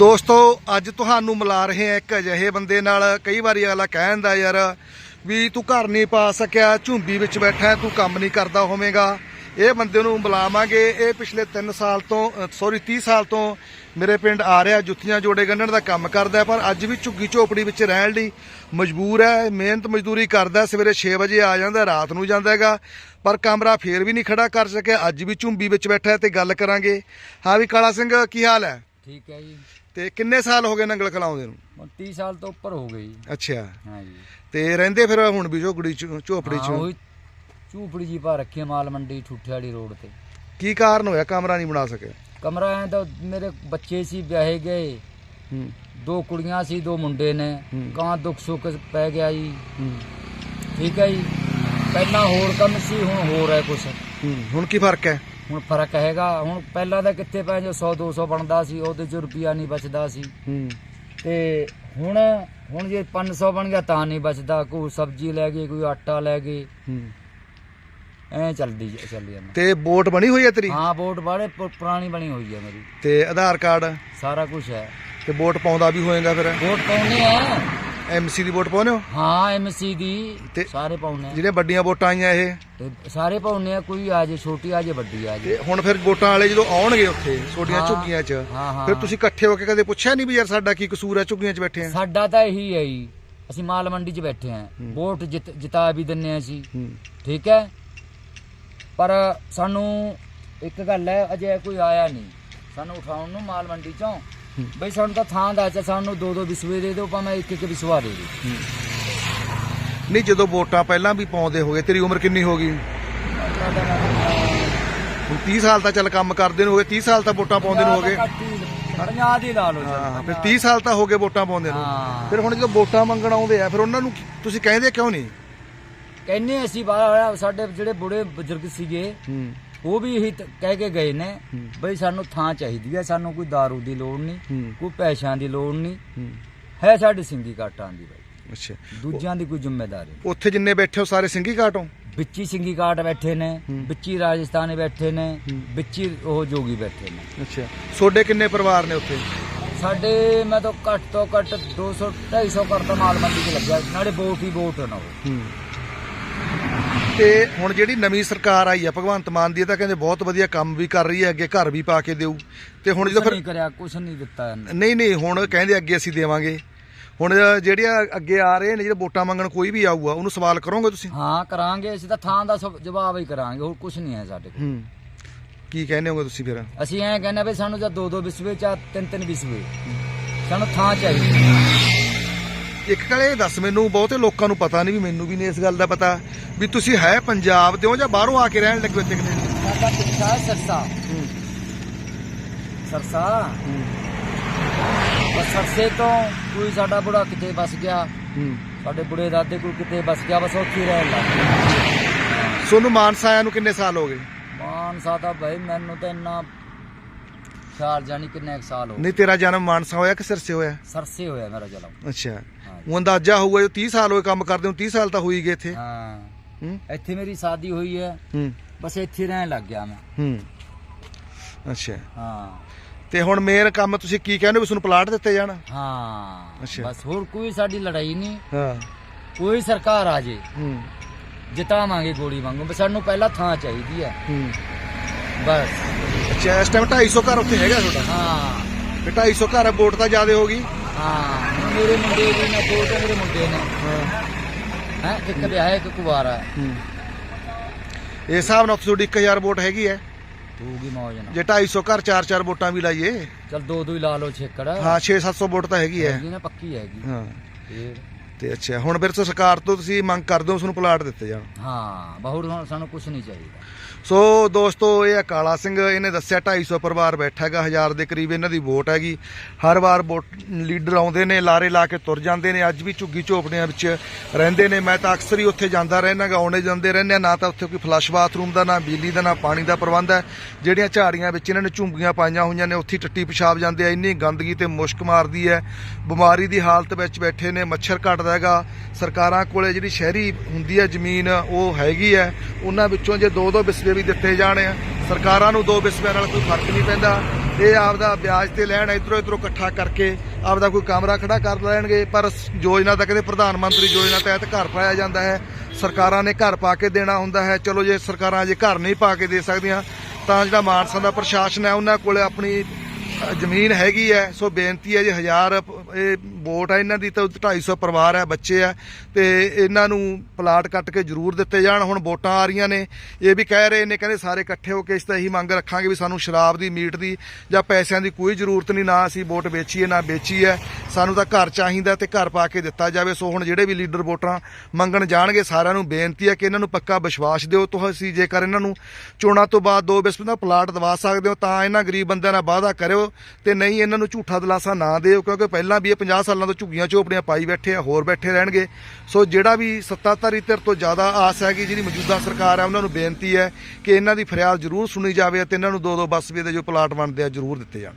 ਦੋਸਤੋ, ਅੱਜ ਤੁਹਾਨੂੰ ਮਿਲਾ ਰਹੇ ਹਾਂ ਇੱਕ ਅਜਿਹੇ ਬੰਦੇ ਨਾਲ। ਕਈ ਵਾਰੀ ਅਗਲਾ ਕਹਿੰਦਾ ਯਾਰ, ਵੀ ਤੂੰ ਘਰ ਨਹੀਂ ਪਾ ਸਕਿਆ ਝੁੰਬੀ ਵਿੱਚ ਬੈਠਾ ਤੂੰ ਕੰਮ ਨਹੀਂ ਕਰਦਾ ਹੋਵੇਂਗਾ। ਇਹ ਬੰਦੇ ਨੂੰ ਬੁਲਾਵਾਂਗੇ ਇਹ ਪਿਛਲੇ 3 ਸਾਲ ਤੋਂ ਸੌਰੀ 30 ਸਾਲ ਤੋਂ ਮੇਰੇ ਪਿੰਡ ਆ ਰਿਹਾ, ਜੁੱਤੀਆਂ ਜੋੜੇ ਗੰਢਣ ਦਾ ਕੰਮ ਕਰਦਾ ਪਰ ਅੱਜ ਵੀ ਝੁੱਗੀ ਝੋਪੜੀ ਵਿੱਚ ਰਹਿਣ ਲਈ ਮਜਬੂਰ ਹੈ, ਮਿਹਨਤ ਮਜ਼ਦੂਰੀ ਕਰਦਾ ਸਵੇਰੇ 6 ਵਜੇ ਆ ਜਾਂਦਾ, ਰਾਤ ਨੂੰ ਜਾਂਦਾ ਹੈਗਾ, ਪਰ ਕਮਰਾ ਫੇਰ ਵੀ ਨਹੀਂ ਖੜਾ ਕਰ ਸਕਿਆ। ਅੱਜ ਵੀ ਝੁੰਬੀ ਵਿੱਚ ਬੈਠਾ ਹੈ ਤੇ ਗੱਲ ਕਰਾਂਗੇ। ਹਾਂ ਵੀ ਕਾਲਾ ਸਿੰਘ, ਕੀ ਹਾਲ ਹੈ? ਠੀਕ ਹੈ ਜੀ। ਤੇ ਕਿੰਨੇ ਸਾਲ ਹੋ ਗਏ ਨੰਗਲ ਖਲਾਉਂਦੇ ਨੂੰ? ਹੁਣ 30 ਸਾਲ ਤੋਂ ਉੱਪਰ ਹੋ ਗਈ ਅੱਛਾ। ਹਾਂ ਜੀ ਤੇ ਰਹਿੰਦੇ ਫਿਰ ਹੁਣ ਵੀ ਝੋਗੜੀ ਚ- ਝੋਪੜੀ ਹਾਂ, ਚ ਉਹੀ ਝੂਪੜੀ ਜੀ ਪਾ ਰੱਖੀ ਹੈ ਮਾਲ ਮੰਡੀ ਠੂਠੇ ਵਾਲੀ ਰੋਡ ਤੇ। ਕੀ ਕਾਰਨ ਹੋਇਆ? ਕਮਰਾ ਨਹੀਂ ਬਣਾ ਸਕਿਆ? ਕਮਰਾ ਐ ਤਾਂ ਮੇਰੇ ਬੱਚੇ ਸੀ ਵਿਆਹੇ ਗਏ। ਹੂੰ। ਦੋ ਕੁੜੀਆਂ ਸੀ ਦੋ ਮੁੰਡੇ ਨੇ। ਹੂੰ। ਕਾਂ ਦੁੱਖ ਸੁੱਖ ਪੈ ਗਿਆ ਜੀ। ਹੂੰ। ਠੀਕ ਹੈ ਜੀ। ਪਹਿਲਾਂ ਹੋਰ ਕੰਮ ਸੀ ਹੁਣ ਹੋਰ ਹੈ ਕੁਛ। ਹੂੰ ਹੁਣ ਕੀ ਫ਼ਰਕ ਹੈ? ਹੁਣ ਫ਼ਰਕ ਹੈਗਾ ਹੁਣ ਪਹਿਲਾਂ ਤਾਂ ਕਿੱਥੇ ਪੈ ਜੋ 100 200 ਬਣਦਾ ਸੀ ਉਹਦੇ ਚ ਰੁਪਿਆ ਨਹੀਂ ਬਚਦਾ ਸੀ। ਹੂੰ। ਤੇ ਹੁਣ ਹੁਣ ਜੇ 500 ਬਣ ਗਿਆ ਤਾਂ ਨਹੀਂ ਬਚਦਾ ਕੋਈ ਸਬਜ਼ੀ ਲੈ ਗਏ ਕੋਈ ਆਟਾ ਲੈ ਗਏ। ਹੂੰ। ਐ ਚੱਲਦੀ ਚੱਲੀ ਜਾਂਦਾ। ਤੇ ਵੋਟ ਬਣੀ ਹੋਈ ਹੈ ਤੇਰੀ? ਹਾਂ ਵੋਟ ਬਾੜੇ ਪੁਰਾਣੀ ਬਣੀ ਹੋਈ ਹੈ ਮੇਰੀ। ਤੇ ਆਧਾਰ ਕਾਰਡ? ਸਾਰਾ ਕੁਝ ਹੈ। ਤੇ ਵੋਟ ਪਾਉਂਦਾ ਵੀ ਹੋਏਗਾ ਫਿਰ? ਵੋਟ ਪਾਉਣੇ ਆ। ਐਮਸੀ ਦੀ ਵੋਟ ਪਾਉਨੇ ਹੋ? ਹਾਂ ਐਮਸੀ ਦੀ ਤੇ- ਸਾਰੇ ਪਾਉਣੇ ਆ। ਜਿਹੜੀਆਂ ਵੱਡੀਆਂ ਵੋਟਾਂ ਆਈਆਂ ਇਹ? ਤੇ ਸਾਰੇ ਪਾਉਣੇ ਆ ਕੋਈ ਆ ਜੇ ਛੋਟੀ ਆ ਜੇ ਵੱਡੀ ਆ ਜੇ। ਤੇ ਹੁਣ ਫਿਰ ਵੋਟਾਂ ਵਾਲੇ ਜਦੋਂ ਆਉਣਗੇ ਉੱਥੇ ਛੋਟੀਆਂ ਹਾਂ। ਝੁੱਗੀਆਂ 'ਚ ਹਾਂ, ਹਾਂ। ਫਿਰ ਤੁਸੀਂ ਇਕੱਠੇ ਹੋ ਕੇ ਕਦੇ ਪੁੱਛਿਆ ਨਹੀਂ ਵੀ ਯਾਰ ਸਾਡਾ ਕੀ ਕਸੂਰ ਹੈ ਝੁੱਗੀਆਂ 'ਚ ਬੈਠੇ ਆ? ਸਾਡਾ ਤਾਂ ਇਹੀ ਹੈ ਜੀ ਅਸੀਂ ਮਾਲ ਮੰਡੀ 'ਚ ਬੈਠੇ ਆ। ਵੋਟ ਜਿੱਤ ਜਿਤਾ ਵੀ ਦਿੰਨੇ ਆ ਅਸੀਂ। ਹੂੰ। ਠੀਕ ਹੈ? ਪਰ ਸਾਨੂੰ ਇੱਕ ਗੱਲ ਹੈ ਅਜੇ ਕੋਈ ਆਇਆ ਨਹੀਂ ਸਾਨੂੰ ਉਠਾਉਣ ਨੂੰ ਮਾਲ ਮੰਡੀ ਚੋਂ। ਬਈ ਸਾਨੂੰ ਤਾਂ ਥਾਂ ਦੱਸ ਸਾਨੂੰ ਦੋ ਦੋ ਵਿਸਵੇ ਦੇ ਦਿਓ ਭਾਵੇਂ ਇੱਕ ਇੱਕ ਵਿਸਵਾ ਦੇ ਦਿਓ। ਨਹੀਂ ਜਦੋਂ ਵੋਟਾਂ ਪਹਿਲਾਂ ਵੀ ਪਾਉਂਦੇ ਹੋਗੇ ਤੇਰੀ ਉਮਰ ਕਿੰਨੀ ਹੋ ਗਈ? ਹੁਣ 30 ਸਾਲ ਤਾਂ ਚੱਲ ਕੰਮ ਕਰਦੇ ਨੂੰ ਹੋ ਗਏ 30 ਸਾਲ ਤਾਂ ਵੋਟਾਂ ਪਾਉਂਦੇ ਨੂੰ ਹੋ ਗਏ ਪੰਜਾਹ ਦੀ ਲਾ ਲਓ ਹਾਂ ਫਿਰ 30 ਸਾਲ ਤਾਂ ਹੋ ਗਏ ਵੋਟਾਂ ਪਾਉਂਦੇ ਨੂੰ। ਫਿਰ ਹੁਣ ਜਦੋਂ ਵੋਟਾਂ ਮੰਗਣ ਆਉਂਦੇ ਆ ਫਿਰ ਉਹਨਾਂ ਨੂੰ ਤੁਸੀਂ ਕਹਿੰਦੇ ਕਿਉਂ ਨਹੀਂ? ਕਹਿੰਨੇ ਅਸੀਂ ਬਾਹਰ ਸਾਡੇ ਜਿਹੜੇ ਬੁੜੇ ਬਜ਼ੁਰਗ ਸੀਗੇ ਉਹ ਵੀ ਇਹੀ ਤ- ਕਹਿ ਕੇ ਗਏ ਨੇ ਬਈ ਸਾਨੂੰ ਥਾਂ ਚਾਹੀਦੀ ਹੈ ਸਾਨੂੰ ਕੋਈ दारू ਦੀ ਲੋੜ ਨਹੀਂ ਹੂੰ। ਕੋਈ ਪੈਸਿਆਂ ਦੀ ਲੋੜ ਨਹੀਂ। ਹੂੰ। ਹੈ ਸਾਡੀ ਸਿੰਗੀ ਕਾਟਾਂ ਦੀ ਬਈ। ਅੱਛਾ। ਦੂਜਿਆਂ ਦੀ ਕੋਈ ਜ਼ਿੰਮੇਵਾਰੀ ਉੱਥੇ ਜਿੰਨੇ ਬੈਠੇ ਹੋ ਸਾਰੇ ਸਿੰਘੀ ਘਾਟੋਂ ਵਿੱਚੀ ਸਿੰਗੀ ਕਾਟ ਬੈਠੇ ਨੇ ਹੂੰ। ਵਿੱਚੀ ਰਾਜਸਥਾਨੀ ਬੈਠੇ ਨੇ ਹੂੰ। ਵਿੱਚੀ ਉਹ ਜੋਗੀ ਬੈਠੇ ਨੇ। ਅੱਛਾ। ਤੁਹਾਡੇ ਕਿੰਨੇ ਪਰਿਵਾਰ ਨੇ ਉੱਥੇ? ਸਾਡੇ ਮੈਂ ਤਾਂ ਘੱਟ ਤੋਂ ਘੱਟ 200 250 ਘਰ ਤਾਂ ਮਾਲ ਮੰਡੀ 'ਚ ਲੱਗਿਆ। ਨਾਲੇ ਵੋਟ ਹੀ ਵੋਟ ਨਾ ਉਹ। ਹੂੰ। ਤੇ ਹੁਣ ਜਿਹੜੀ ਨਵੀਂ ਸਰਕਾਰ ਆਈ ਆ ਭਗਵੰਤ ਮਾਨ ਦੀ ਇਹ ਤਾਂ ਕਹਿੰਦੇ ਬਹੁਤ ਵਧੀਆ ਕੰਮ ਵੀ ਕਰ ਰਹੀ ਹੈ ਅੱਗੇ ਘਰ ਵੀ ਪਾ ਕੇ ਦੇਊ। ਤੇ ਹੁਣ ਜਦੋਂ ਕੁਛ ਫਿਰ ਨਹੀਂ ਕਰਿਆ ਕੁਛ ਨਹੀਂ ਦਿੱਤਾ ਇਹਨੇ। ਨਹੀਂ ਨਹੀਂ ਹੁਣ ਕਹਿੰਦੇ ਅੱਗੇ ਅਸੀਂ ਦੇਵਾਂਗੇ। ਹੁਣ ਜਿਹੜੀਆਂ ਅੱਗੇ ਆ ਰਹੇ ਨੇ ਜਿਹੜੇ ਵੋਟਾਂ ਮੰਗਣ ਕੋਈ ਵੀ ਆਊਗਾ ਉਹਨੂੰ ਸਵਾਲ ਕਰੋਗੇ ਤੁਸੀਂ? ਹਾਂ ਕਰਾਂਗੇ ਅਸੀਂ ਤਾਂ ਥਾਂ ਦਾ ਜਵਾਬ ਹੀ ਕਰਾਂਗੇ ਹੋਰ ਕੁਛ ਨਹੀਂ ਹੈ ਸਾਡੇ ਕੋਲ। ਹੂੰ। ਕੀ ਕਹਿੰਦੇ ਹੋਗੇ ਤੁਸੀਂ ਫਿਰ? ਅਸੀਂ ਐਂ ਕਹਿੰਦੇ ਵੀ ਸਾਨੂੰ ਜਾਂ ਦੋ ਦੋ ਵਿਸਵੇ ਚਾ ਤਿੰਨ ਤਿੰਨ ਵਿਸਵੇ ਸਾਨੂੰ ਥਾਂ ਚਾਹੀਦੀ ਇੱਕ ਗੱਲ ਇਹ ਦੱਸ ਮੈਨੂੰ ਬਹੁਤੇ ਲੋਕਾਂ ਨੂੰ ਪਤਾ ਨਹੀਂ ਵੀ ਮੈਨੂੰ ਵੀ ਨਹੀਂ ਇਸ ਗੱਲ ਦਾ ਪਤਾ। ਵੀ ਤੁਸੀਂ ਹੈ ਪੰਜਾਬ ਦੇ ਹੋ ਜਾਂ ਬਾਹਰੋਂ ਆ ਕੇ ਰਹਿਣ ਲੱਗੇ ਹੋ ਇੱਥੇ ਕਿਤੇ? ਸਾਡਾ ਪਿੰਡ ਹੈ। ਸਰਸਾ? ਹੂੰ। ਸਰਸਾ ਬਸ ਸਰਸੇ ਤੋਂ ਕੋਈ ਸਾਡਾ ਬੁੜਾ ਕਿਤੇ ਬਸ ਗਿਆ। ਹੂੰ। ਸਾਡੇ ਬੁੜੇ ਦਾਦੇ ਕੋਲ ਕਿਤੇ ਬਸ ਗਿਆ ਬਸ ਉੱਥੇ ਹੀ ਰਹਿਣ ਲੱਗ ਗਿਆ ਸੋਨੂੰ ਮਾਨਸਾ ਆਇਆ ਨੂੰ ਕਿੰਨੇ ਸਾਲ ਹੋ ਗਏ? ਮਾਨ ਸਾਦਾ ਭਾਈ ਮੈਨੂੰ ਤਾਂ ਇੰਨਾ ਖਿਆਲ ਜਾਣੀ ਕਿੰਨੇ ਕੁ ਸਾਲ ਹੋ ਗਏ। ਨਹੀਂ ਤੇਰਾ ਜਨਮ ਮਾਨਸਾ ਹੋਇਆ ਕਿ ਸਿਰਸੇ ਹੋਇਆ? ਸਰਸੇ ਹੋਇਆ ਮੇਰਾ ਜਨਮ। ਅੱਛਾ। ਹਾਂ ਉਹ ਅੰਦਾਜ਼ਾ ਹੋਊਗਾ ਜੋ 30 ਸਾਲ ਹੋਏ ਕੰਮ ਕਰਦੇ ਨੂੰ 30 ਸਾਲ ਤਾਂ ਹੋਈ ਗਏ ਇੱਥੇ। ਹਾਂ ਹੂੰ। ਇੱਥੇ ਮੇਰੀ ਸ਼ਾਦੀ ਹੋਈ ਹੈ। ਹੂੰ। ਬਸ ਇੱਥੇ ਰਹਿਣ ਲੱਗ ਗਿਆ ਮੈਂ। ਹੂੰ। ਅੱਛਾ। ਹਾਂ। ਤੇ ਹੁਣ ਮੇਨ ਕੰਮ ਤੁਸੀਂ ਕੀ ਕਹਿੰਦੇ ਹੋ ਤੁਹਾਨੂੰ ਪਲਾਟ ਦਿੱਤੇ ਜਾਣ? ਹਾਂ। ਅੱਛਾ। ਬਸ ਹੋਰ ਕੋਈ ਸਾਡੀ ਲੜਾਈ ਨਹੀਂ। ਹਾਂ। ਕੋਈ ਸਰਕਾਰ ਆ ਜੇ। ਹੂੰ। ਜਿਤਾਵਾਂਗੇ ਗੋਲੀ ਵਾਂਗੂ। ਬਸ ਸਾਨੂੰ ਪਹਿਲਾਂ ਥਾਂ ਚਾਹੀਦੀ ਹੈ। ਹੂੰ। ਬਸ। ਅੱਛਾ ਇਸ ਟਾਈਮ 250 ਘਰ ਉੱਥੇ ਹੈਗਾ ਤੁਹਾਡਾ? ਹਾਂ। ਤੇ 250 ਘਰ ਵੋਟ ਤਾਂ ਜ਼ਿਆਦਾ ਹੋ ਗਈ? ਹਾਂ। ਹੁਣ ਮੇਰੇ ਮੁੰਡੇ ਵੀ ਨੇ ਦੋ ਤਾਂ ਮੇਰੇ ਮੁੰਡੇ ਨੇ। ਹਾਂ। ਹੈ ਇੱਕ ਵਿਆਹ ਹੈ ਇੱਕ ਕੁਵਾਰਾ ਹੈ। ਹੂੰ। ਇਸ ਹਿਸਾਬ ਨਾਲ ਤੁਹਾਡੀ 1000 ਵੋਟ ਹੈਗੀ ਹੈ। ਹੋਊਗੀ ਮੌਜ ਨਾਲ। ਜੇ 250 ਘਰ 4-4 ਵੋਟਾਂ ਵੀ ਲਾਈਏ। ਚਲ ਦੋ ਦੋ ਹੀ ਲਾ ਲਓ ਛੇਕੜ। ਹਾਂ 6-700 ਵੋਟ ਤਾਂ ਹੈਗੀ ਹੈ। ਹੈਗੀ ਨਾ ਪੱਕੀ ਹੈਗੀ। ਹਾਂ। ਫੇਰ ਤੇ ਅੱਛਾ ਹੁਣ ਫਿਰ ਤੋਂ ਸਰਕਾਰ ਤੋਂ ਤੁਸੀਂ ਮੰਗ ਕਰਦੇ ਹੋ ਉਸ ਨੂੰ ਪਲਾਟ ਦਿੱਤੇ ਜਾਣ? ਹਾਂ ਬਹੁਤ ਹੁਣ ਸਾਨੂੰ ਕੁਝ ਨਹੀਂ ਚਾਹੀਦਾ। ਸੋ ਦੋਸਤੋ ਇਹ ਕਾਲਾ ਸਿੰਘ ਇਹਨੇ ਦੱਸਿਆ 250 ਪਰਿਵਾਰ ਬੈਠਾ ਹੈਗਾ ਹਜ਼ਾਰ ਦੇ ਕਰੀਬ ਇਹਨਾਂ ਦੀ ਵੋਟ ਹੈਗੀ। ਹਰ ਵਾਰ ਵੋਟ ਲੀਡਰ ਆਉਂਦੇ ਨੇ ਲਾਰੇ ਲਾ ਕੇ ਤੁਰ ਜਾਂਦੇ ਨੇ ਅੱਜ ਵੀ ਝੁੱਗੀ ਝੋਪੜੀਆਂ ਵਿੱਚ ਰਹਿੰਦੇ ਨੇ। ਮੈਂ ਤਾਂ ਅਕਸਰ ਹੀ ਉੱਥੇ ਜਾਂਦਾ ਰਹਿਣਾਗਾ ਆਉਣੇ ਜਾਂਦੇ ਰਹਿੰਦੇ ਨਾ ਤਾਂ ਉੱਥੇ ਕੋਈ ਫਲੱਸ਼ ਬਾਥਰੂਮ ਦਾ ਨਾ ਬਿਜਲੀ ਦਾ ਨਾ ਪਾਣੀ ਦਾ ਪ੍ਰਬੰਧ ਹੈ। ਜਿਹੜੀਆਂ ਝਾੜੀਆਂ ਵਿੱਚ ਇਹਨਾਂ ਨੇ ਝੁੰਗੀਆਂ ਪਾਈਆਂ ਹੋਈਆਂ ਨੇ ਉੱਥੇ ਟੱਟੀ ਪਿਸ਼ਾਬ ਜਾਂਦੇ ਆ। ਇੰਨੀ ਗੰਦਗੀ ਤੇ ਮੁਸ਼ਕ ਮਾਰਦੀ ਹੈ ਬਿਮਾਰੀ ਦੀ ਹਾਲਤ ਵਿੱਚ ਬੈਠੇ ਨੇ ਮੱਛਰ ਘਟਦਾ ਹੈਗਾ। ਸਰਕਾਰਾਂ ਕੋਲੇ ਜਿਹੜੀ ਸ਼ਹਿਰੀ ਹੁੰਦੀ ਹੈ ਜ਼ਮੀਨ, ਉਹ ਹੈਗੀ ਹੈ। ਉਹਨਾਂ ਵਿੱਚੋਂ ਜੇ ਦੋ ਦੋ ਬਿਸਵੇ ਵੀ ਦਿੱਤੇ ਜਾਣ ਸਰਕਾਰਾਂ ਨੂੰ ਦੋ ਬਿਸਵਿਆਂ ਨਾਲ ਕੋਈ ਫ਼ਰਕ ਨਹੀਂ ਪੈਂਦਾ। ਇਹ ਆਪਦਾ ਵਿਆਜ ਤੇ ਲੈਣ ਇਧਰੋਂ ਇਧਰੋਂ ਇਕੱਠਾ ਕਰਕੇ ਆਪਦਾ ਕੋਈ ਕਮਰਾ ਖੜਾ ਕਰ ਲੈਣਗੇ, ਪਰ ਯੋਜਨਾ ਤਾਂ ਕਹਿੰਦੇ ਪ੍ਰਧਾਨ ਮੰਤਰੀ ਯੋਜਨਾ ਤਹਿਤ ਘਰ ਪਾਇਆ ਜਾਂਦਾ ਹੈ। ਸਰਕਾਰਾਂ ਨੇ ਘਰ ਪਾ ਕੇ ਦੇਣਾ ਹੁੰਦਾ ਹੈ। ਚਲੋ ਜੇ ਸਰਕਾਰਾਂ ਜੇ ਘਰ ਨਹੀਂ ਪਾ ਕੇ ਦੇ ਸਕਦੀਆਂ, ਤਾਂ ਜਿਹੜਾ ਮਾਨਸਾ ਦਾ ਪ੍ਰਸ਼ਾਸਨ ਹੈ, ਉਹਨਾਂ ਕੋਲ ਆਪਣੀ ਜ਼ਮੀਨ ਹੈਗੀ ਹੈ। ਸੋ ਬੇਨਤੀ ਹੈ ਜੀ ਹਜ਼ਾਰ ਇਹ ਵੋਟ ਹੈ ਇਹਨਾਂ ਦੀ ਤਾਂ 250 ਪਰਿਵਾਰ ਹੈ ਬੱਚੇ ਆ ਤੇ ਇਹਨਾਂ ਨੂੰ ਪਲਾਟ ਕੱਟ ਕੇ ਜ਼ਰੂਰ ਦਿੱਤੇ ਜਾਣ। ਹੁਣ ਵੋਟਾਂ ਆ ਰਹੀਆਂ ਨੇ। ਇਹ ਵੀ ਕਹਿ ਰਹੇ ਨੇ, ਕਹਿੰਦੇ ਸਾਰੇ ਇਕੱਠੇ ਹੋ ਕੇ ਇਸ ਤਾਂ ਇਹੀ ਮੰਗ ਰੱਖਾਂਗੇ ਵੀ ਸਾਨੂੰ ਸ਼ਰਾਬ ਦੀ, ਮੀਟ ਦੀ ਜਾਂ ਪੈਸਿਆਂ ਦੀ ਕੋਈ ਜ਼ਰੂਰਤ ਨਹੀਂ, ਨਾ ਅਸੀਂ ਵੋਟ ਵੇਚੀਏ, ਨਾ ਵੇਚੀ ਹੈ ਸਾਨੂੰ ਤਾਂ ਘਰ ਚਾਹੀਦਾ ਤੇ ਘਰ ਪਾ ਕੇ ਦਿੱਤਾ ਜਾਵੇ। ਸੋ ਹੁਣ ਜਿਹੜੇ ਵੀ ਲੀਡਰ ਵੋਟਾਂ ਮੰਗਣ ਜਾਣਗੇ, ਸਾਰਿਆਂ ਨੂੰ ਬੇਨਤੀ ਹੈ ਕਿ ਇਹਨਾਂ ਨੂੰ ਪੱਕਾ ਵਿਸ਼ਵਾਸ ਦਿਓ। ਤੁਸੀਂ ਜੇਕਰ ਇਹਨਾਂ ਨੂੰ ਚੋਣਾਂ ਤੋਂ ਬਾਅਦ ਦੋ ਬਿਸਪ ਦਾ ਪਲਾਟ ਦਵਾ ਸਕਦੇ ਹੋ, ਤਾਂ ਇਹਨਾਂ ਗਰੀਬ ਬੰਦਿਆਂ ਨਾਲ ਵਾਅਦਾ ਕਰਿਓ ਤੇ ਨਹੀਂ ਇਹਨਾਂ ਨੂੰ ਝੂਠਾ ਦਿਲਾਸਾ ਨਾ ਦਿਓ, ਕਿਉਂਕਿ ਪਹਿਲਾਂ ਵੀ ਇਹ 50 ਸਾਲਾਂ ਤੋਂ ਝੁੱਗੀਆਂ ਝੋਪੜੀਆਂ ਪਾਈ ਬੈਠੇ ਆ, ਹੋਰ ਬੈਠੇ ਰਹਿਣਗੇ। ਸੋ ਜਿਹੜਾ ਵੀ ਸੱਤਾਧਾਰੀ ਧਿਰ ਤੋਂ ਜ਼ਿਆਦਾ ਆਸ ਹੈ ਕਿ ਜਿਹੜੀ ਮੌਜੂਦਾ ਸਰਕਾਰ ਹੈ, ਉਹਨਾਂ ਨੂੰ ਬੇਨਤੀ ਹੈ ਕਿ ਇਹਨਾਂ ਦੀ ਫਰਿਆਦ ਜ਼ਰੂਰ ਸੁਣੀ ਜਾਵੇ ਅਤੇ ਇਹਨਾਂ ਨੂੰ ਦੋ ਦੋ ਬੱਸ ਬਸਵੇ ਦੇ ਜੋ ਪਲਾਟ ਬਣਦੇ ਆ ਜ਼ਰੂਰ ਦਿੱਤੇ ਜਾਣ।